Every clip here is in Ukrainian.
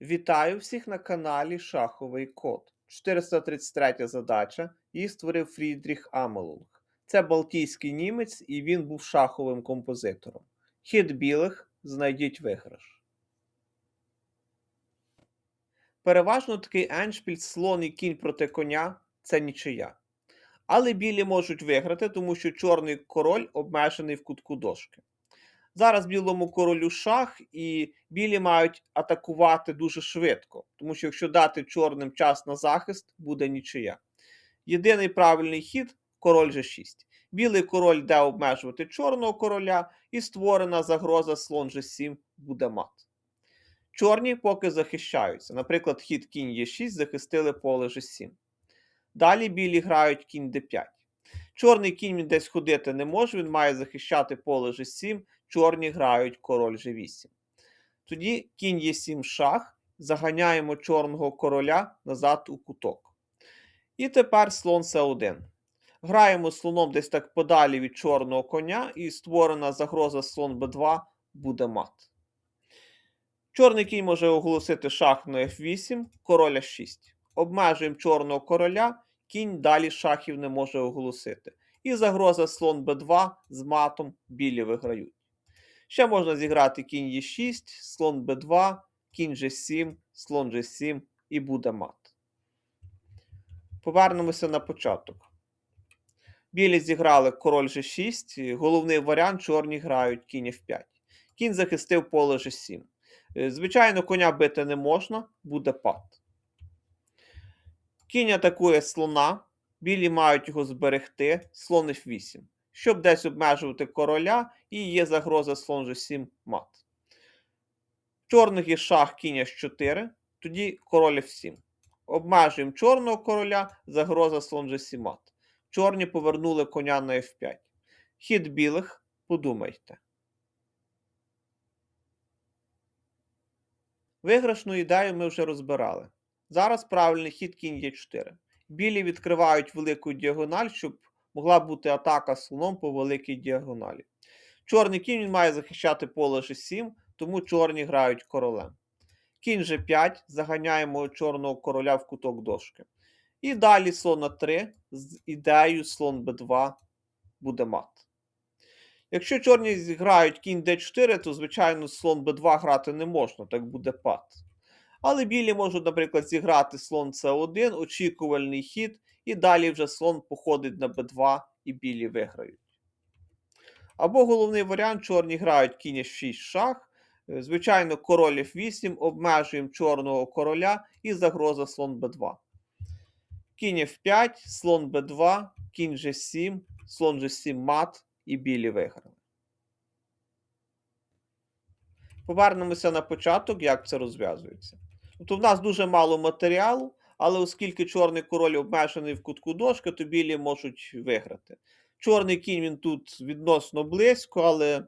Вітаю всіх на каналі Шаховий Код. 433 задача. Її створив Фрідріх Амелунг. Це балтійський німець, і він був шаховим композитором. Хід білих знайдіть виграш. Переважно такий еншпіль слон і кінь проти коня це нічия. Але білі можуть виграти, тому що чорний король обмежений в кутку дошки. Зараз білому королю шах, і білі мають атакувати дуже швидко, тому що якщо дати чорним час на захист, буде нічия. Єдиний правильний хід король G6. Білий король йде обмежувати чорного короля, і створена загроза слон G7 буде мат. Чорні поки захищаються. Наприклад, хід кінь Е6 захистили поле G7. Далі білі грають кінь d5. Чорний кінь десь ходити не може, він має захищати поле G7, чорні грають король G8. Тоді кінь Е7 шах, заганяємо чорного короля назад у куток. І тепер слон С1. Граємо слоном десь так подалі від чорного коня, і створена загроза слон Б2 буде мат. Чорний кінь може оголосити шах на F8, король А6. Обмежуємо чорного короля, кінь далі шахів не може оголосити. І загроза слон Б2 з матом білі виграють. Ще можна зіграти кінь Е6, слон Б2, кінь G7, слон G7 і буде мат. Повернемося на початок. Білі зіграли король G6, головний варіант чорні грають кінь F5. Кінь захистив поле G7. Е, Звичайно, коня бити не можна, буде пад. Кінь атакує слона, білі мають його зберегти, слон F8. Щоб десь обмежувати короля, і є загроза слон G7 мат. Чорних є шах кінь H4, тоді король F7. Обмежуємо чорного короля, загроза слон G7 мат. Чорні повернули коня на F5. Хід білих, подумайте. Виграшну ідею ми вже розбирали. Зараз правильний хід кінь Е4. Білі відкривають велику діагональ, щоб могла бути атака слоном по великій діагоналі. Чорний кінь він має захищати поле G7, тому чорні грають королем. Кінь G5, заганяємо чорного короля в куток дошки. І далі слон на 3 з ідеєю слон b2 буде мат. Якщо чорні зіграють кінь d4, то, звичайно, слон b2 грати не можна, так буде пад. Але білі можуть, наприклад, зіграти слон c1, очікувальний хід, і далі вже слон походить на b2 і білі виграють. Або головний варіант: чорні грають кінь 6 шах. Е, Звичайно, король f8, обмежуємо чорного короля і загроза слон b2. Кінь f5, слон b2, кінь g7, слон g7 мат і білі виграли. Повернемося на початок, як це розв'язується. Тобто в нас дуже мало матеріалу, але оскільки чорний король обмежений в кутку дошки, то білі можуть виграти. Чорний кінь він тут відносно близько, але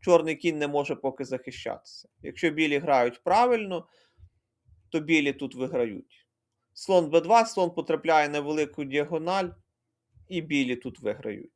чорний кінь не може поки захищатися. Якщо білі грають правильно, то білі тут виграють. Слон b2, слон потрапляє на велику діагональ, і білі тут виграють.